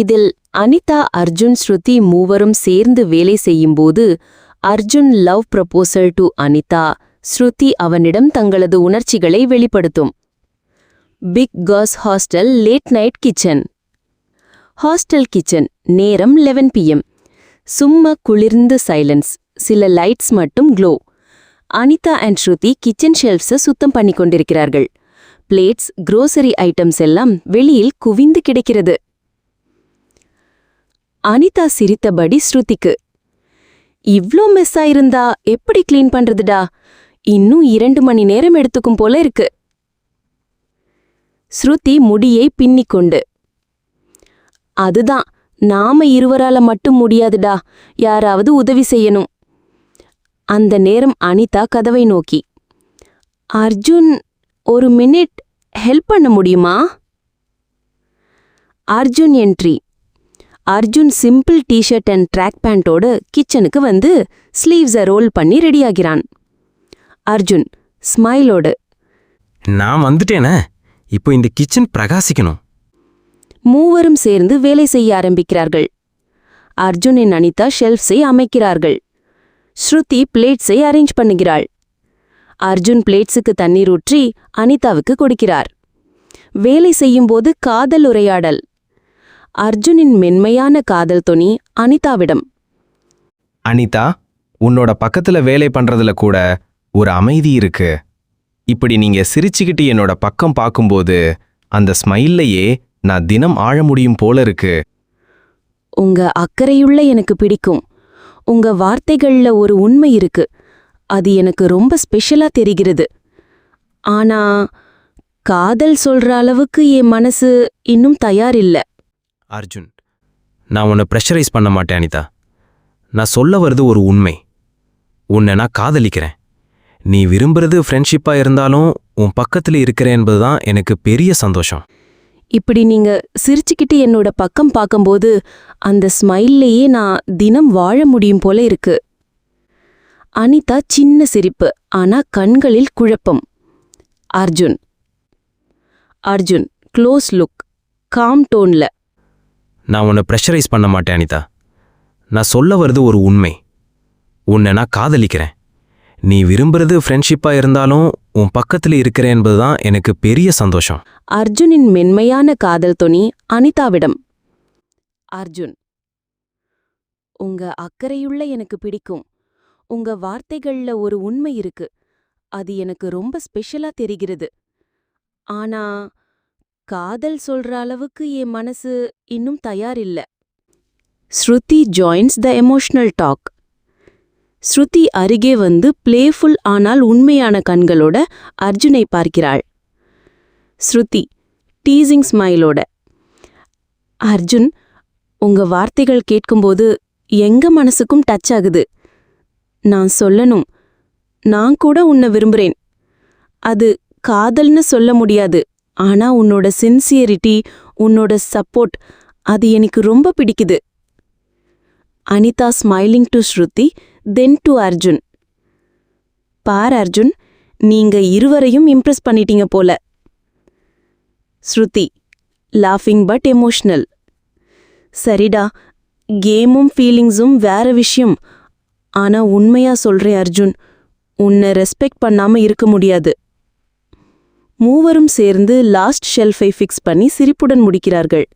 இதில் அனிதா அர்ஜுன் ஸ்ருதி மூவரும் சேர்ந்து வேலை செய்யும்போது Arjun love proposal to Anita. Shruti அவனிடம் தங்களது உணர்ச்சிகளை வெளிப்படுத்தும். Big boss hostel late night kitchen. Hostel kitchen நேரம் 11 பிஎம் சும்மா குளிர்ந்து சைலன்ஸ் சில லைட்ஸ் மட்டும் glow. Anita and Shruti kitchen ஷெல்ஃப்ஸை சுத்தம் பண்ணி கொண்டிருக்கிறார்கள் பிளேட்ஸ் க்ரோசரி ஐட்டம்ஸ் எல்லாம் வெளியில் குவிந்து கிடக்கிறது. அனிதா சிரித்தபடி ஸ்ருதிக்கு. இவ்ளோ மெஸ் ஆயிருந்தா எப்படி கிளீன் பண்றதுடா? இன்னும் இரண்டு மணி நேரம் எடுத்துக்கும் போல இருக்கு. ஸ்ருதி முடியை பின்னிக்கொண்டு அதுதான் நாம இருவரால மட்டும் முடியாதுடா. யாராவது உதவி செய்யணும். அந்த நேரம் அனிதா கதவை நோக்கி. அர்ஜுன் ஒரு மினிட் ஹெல்ப் பண்ண முடியுமா? Arjun entry. Arjun simple tshirt and track பேண்டோடு கிச்சனுக்கு வந்து ஸ்லீவ்ஸை ரோல் பண்ணி ரெடியாகிறான் அர்ஜுன் ஸ்மைலோடு நான் வந்துட்டேனே. இப்போ இந்த கிச்சன் பிரகாசிக்கணும். மூவரும் சேர்ந்து வேலை செய்ய ஆரம்பிக்கிறார்கள். அர்ஜுனின் அனிதா ஷெல்ஃப்ஸை அமைக்கிறார்கள். ஸ்ருதி பிளேட்ஸை அரேஞ்ச் பண்ணுகிறாள். அர்ஜுன் பிளேட்ஸுக்கு தண்ணீர் ஊற்றி அனிதாவுக்கு கொடுக்கிறார். வேலை செய்யும்போது காதல் உரையாடல். அர்ஜுனின் மென்மையான காதல் தொனி அனிதாவிடம். அனிதா உன்னோட பக்கத்துல வேலை பண்றதுல கூட ஒரு அமைதி இருக்கு. இப்படி நீங்க சிரிச்சுக்கிட்டு என்னோட பக்கம் பார்க்கும்போது அந்த ஸ்மைல்லையே நான் தினம் ஆழ முடியும் போல இருக்கு. உங்க அக்கறையுள்ள எனக்கு பிடிக்கும். உங்க வார்த்தைகள்ல ஒரு உண்மை இருக்கு. அது எனக்கு ரொம்ப ஸ்பெஷலா தெரிகிறது. ஆனா காதல் சொல்ற அளவுக்கு என் மனசு இன்னும் தயார் இல்ல அர்ஜுன் நான் உன்னை ப்ரெஷரைஸ் பண்ண மாட்டேன் அனிதா. நான் சொல்ல வர்றது ஒரு உண்மை. உன்னை நான் காதலிக்கிறேன். நீ விரும்புறது ஃப்ரெண்ட்ஷிப்பாக இருந்தாலும் உன் பக்கத்தில் இருக்கிறேன் என்பதுதான் எனக்கு பெரிய சந்தோஷம். இப்படி நீங்க சிரிச்சுக்கிட்டு என்னோட பக்கம் பார்க்கும்போது அந்த ஸ்மைல்லையே நான் தினம் வாழ முடியும் போல இருக்கு. அனிதா சின்ன சிரிப்பு ஆனா கண்களில் குழப்பம். Arjun Arjun close look calm டோன்ல நான் உன்னை ப்ரெஷரைஸ் பண்ண மாட்டேன் அனிதா. நான் சொல்ல வர்றது ஒரு உண்மை. உன்னை நான் காதலிக்கிறேன். நீ விரும்புறது ஃப்ரெண்ட்ஷிப்பாக இருந்தாலும் உன் பக்கத்தில் இருக்கிறேன் என்பதுதான் எனக்கு பெரிய சந்தோஷம். அர்ஜுனின் மென்மையான காதல் தொனி அனிதாவிடம். அர்ஜுன் உங்க அக்கறையுள்ள எனக்கு பிடிக்கும். உங்க வார்த்தைகள்ல ஒரு உண்மை இருக்கு. அது எனக்கு ரொம்ப ஸ்பெஷலா தெரிகிறது. ஆனா காதல் சொல்ற அளவுக்கு என் மனசு இன்னும் தயார் இல்ல. Shruti joins the emotional talk Shruti அருகே வந்து பிளேஃபுல் ஆனால் உண்மையான கண்களோட அர்ஜுனை பார்க்கிறாள். ஸ்ருதி டீசிங் ஸ்மைலோட அர்ஜுன் உங்க வார்த்தைகள் கேட்கும்போது எங்க மனசுக்கும் டச் ஆகுது? நான் சொல்லணும். நான் கூட உன்னை விரும்புறேன். அது காதல்னு சொல்ல முடியாது. ஆனா உன்னோட சின்சியரிட்டி உன்னோட சப்போர்ட் அது எனக்கு ரொம்ப பிடிக்குது. Anita smiling to Shruti then to Arjun. பார் அர்ஜுன் நீங்க இருவரையும் இம்ப்ரெஸ் பண்ணிட்டீங்க போல. ஸ்ருதி லாஃபிங் பட் எமோஷனல் சரிடா கேமும் ஃபீலிங்ஸும் வேற விஷயம். ஆனா உண்மையா சொல்றேன் அர்ஜுன் உன்னை ரெஸ்பெக்ட் பண்ணாம இருக்க முடியாது. மூவரும் சேர்ந்து லாஸ்ட் ஷெல்ஃபை ஃபிக்ஸ் பண்ணி சிரிப்புடன் முடிக்கிறார்கள்.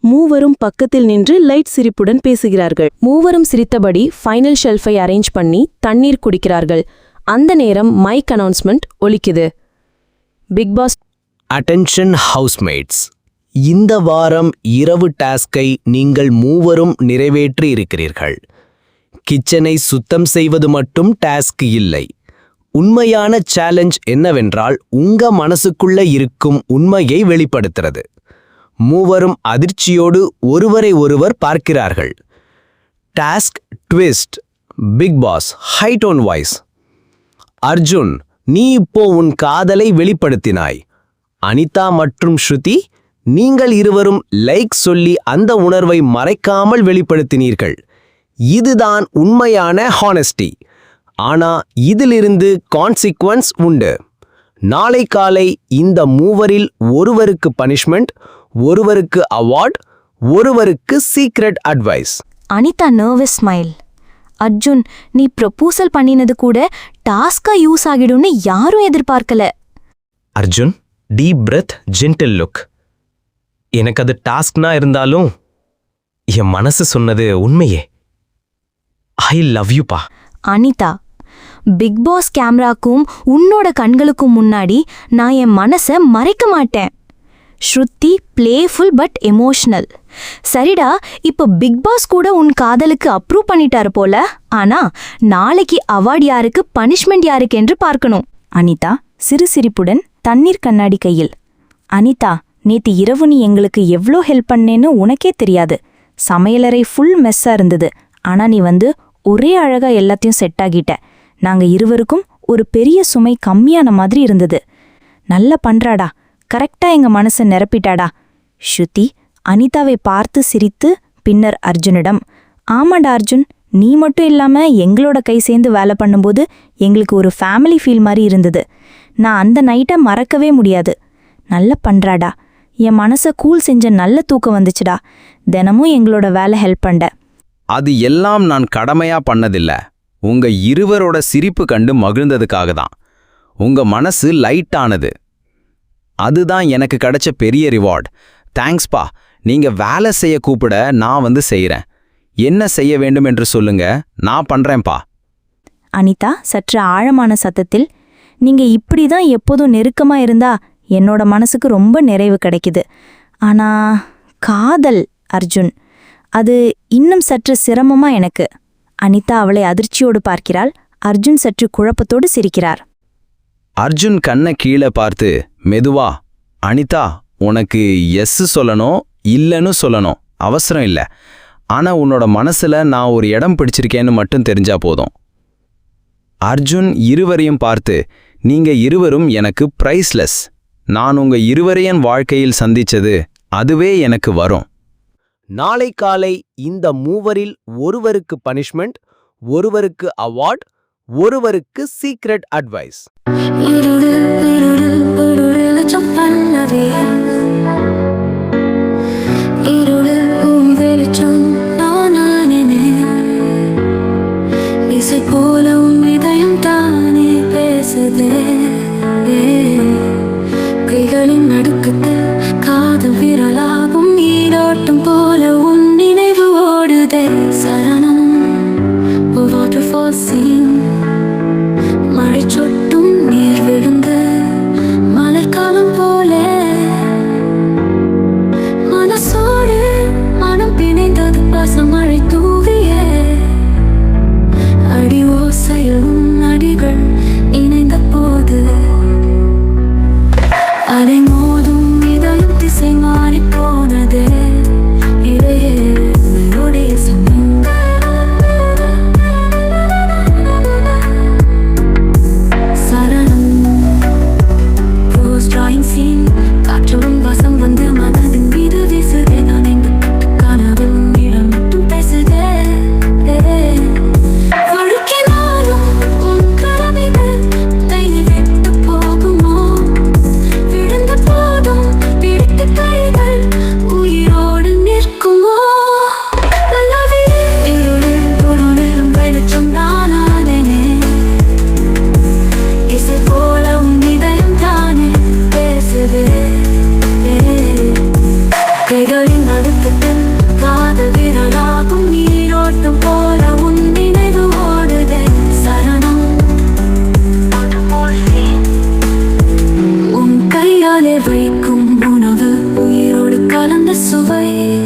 மூவரும் பக்கத்தில் நின்று லைட் சிரிப்புடன் பேசுகிறார்கள். மூவரும் சிரித்தபடி ஃபைனல் ஷெல்ஃபை அரேஞ்ச் பண்ணி தண்ணீர் குடிக்கிறார்கள். அந்த நேரம் மைக் அனௌன்ஸ்மெண்ட் ஒலிக்குது. பிக் பாஸ் அட்டென்ஷன் ஹவுஸ்மேட்ஸ் இந்த வாரம் இரவு டாஸ்கை நீங்கள் மூவரும் நிறைவேற்றி இருக்கிறீர்கள். கிச்சனை சுத்தம் செய்வது மட்டும் டாஸ்க் இல்லை. உண்மையான சேலஞ்ச் என்னவென்றால் உங்க மனசுக்குள்ள இருக்கும் உண்மையை வெளிப்படுத்துறது. மூவரும் அதிர்ச்சியோடு ஒருவரை ஒருவர் பார்க்கிறார்கள். Task twist big boss hide one voice Arjun நீ இப்போ உன் காதலை வெளிப்படுத்தினாய். அனிதா மற்றும் ஸ்ருதி நீங்கள் இருவரும் லைக் சொல்லி அந்த உணர்வை மறைக்காமல் வெளிப்படுத்தினீர்கள். இதுதான் உண்மையான ஹானஸ்டி ஆனா இதிலிருந்து கான்சிக்வன்ஸ் உண்டு. நாளை காலை இந்த மூவரில் ஒருவருக்கு பனிஷ்மெண்ட் ஒருவருக்கு அவார்ட் ஒருவருக்கு secret advice Anita nervous smile Arjun நீ ப்ரொபோசல் பண்ணினது கூட டாஸ்கா யூஸ் ஆகிடும்னு யாரும் எதிர்பார்க்கல. Arjun deep breath gentle look எனக்கு அது டாஸ்க்னா இருந்தாலும் என் மனசு சொன்னது உண்மையே. ஐ லவ் யூ பா. அனிதா பிக் பாஸ் கேமராக்கும் உன்னோட கண்களுக்கும் முன்னாடி நான் என் மனசை மறைக்க மாட்டேன். ஸ்ருத்தி பிளேஃபுல் பட் எமோஷ்னல் சரிடா இப்போ பிக் பாஸ் கூட உன் காதலுக்கு அப்ரூவ் பண்ணிட்டாரு போல. ஆனா நாளைக்கு அவார்ட் யாருக்கு பனிஷ்மெண்ட் யாருக்கு என்று பார்க்கணும். அனிதா சிறு சிரிப்புடன் தண்ணீர் கண்ணாடி கையில். அனிதா நேத்து இரவு நீ எங்களுக்கு எவ்வளோ ஹெல்ப் பண்ணேன்னு உனக்கே தெரியாது. சமையலறை ஃபுல் மெஸ்ஸா இருந்தது. ஆனா நீ வந்து ஒரே அழகா எல்லாத்தையும் செட் ஆகிட்ட. நாங்க இருவருக்கும் ஒரு பெரிய சுமை கம்மியான மாதிரி இருந்தது. நல்ல பண்றாடா. கரெக்டா எங்க மனசை நிரப்பிட்டாடா. ஸ்ருதி அனிதாவை பார்த்து சிரித்து பின்னர் அர்ஜுனிடம் ஆமாடா அர்ஜுன் நீ மட்டும் இல்லாம எங்களோட கை சேர்ந்து வேலை பண்ணும்போது எங்களுக்கு ஒரு ஃபேமிலி ஃபீல் மாதிரி இருந்தது. நான் அந்த நைட்டை மறக்கவே முடியாது. நல்ல பண்றாடா. என் மனசை கூல் செஞ்ச நல்ல தூக்கம் வந்துச்சுடா. தினமும் எங்களோட வேலை ஹெல்ப் பண்ண அது எல்லாம் நான் கடமையா பண்ணதில்ல. உங்க இருவரோட சிரிப்பு கண்டு மகிழ்ந்ததுக்காக தான் உங்க மனசு லைட் ஆனது. அதுதான் எனக்கு கிடைச்ச பெரிய ரிவார்ட் தேங்க்ஸ்பா நீங்க வேலை செய்ய கூப்பிட நான் வந்து செய்கிறேன் என்ன செய்ய வேண்டும் என்று சொல்லுங்க. நான் பண்ணுறேன்ப்பா அனிதா சற்று ஆழமான சத்தத்தில் நீங்க இப்படிதான் எப்போதும் நெருக்கமா இருந்தா என்னோட மனசுக்கு ரொம்ப நிறைவு கிடைக்குது. ஆனா காதல் அர்ஜுன் அது இன்னும் சற்று சிரமமா எனக்கு. அனிதா அவளை அதிர்ச்சியோடு பார்க்கிறாள். அர்ஜுன் சற்று குழப்பத்தோடு சிரிக்கிறார். அர்ஜுன் கண்ணை கீழே பார்த்து மெதுவா அனிதா உனக்கு எஸ் சொல்லணும் இல்லைன்னு சொல்லணும் அவசரம் இல்லை. ஆனா உன்னோட மனசுல நான் ஒரு இடம் பிடிச்சிருக்கேன்னு மட்டும் தெரிஞ்சா போதும். அர்ஜுன் இருவரையும் பார்த்து நீங்க இருவரும் எனக்கு பிரைஸ்லெஸ் நான் உங்க இருவரையன் வாழ்க்கையில் சந்திச்சது அதுவே எனக்கு வரும். நாளை காலை இந்த மூவரில் ஒருவருக்கு பனிஷ்மெண்ட் ஒருவருக்கு அவார்ட் ஒருவருக்கு சீக்ரெட் அட்வைஸ். போலவும் இதயம் தானே கைகளின் நடுக்கத்தில் காது விரலா. நடுக்கத்தில் காத விரலாகும் நீரோட்டம் போல உன் நினைவு ஓடுதே சரணம். உன் கையாலே வைக்கும் உணவு உயிரோடு கலந்த சுவை.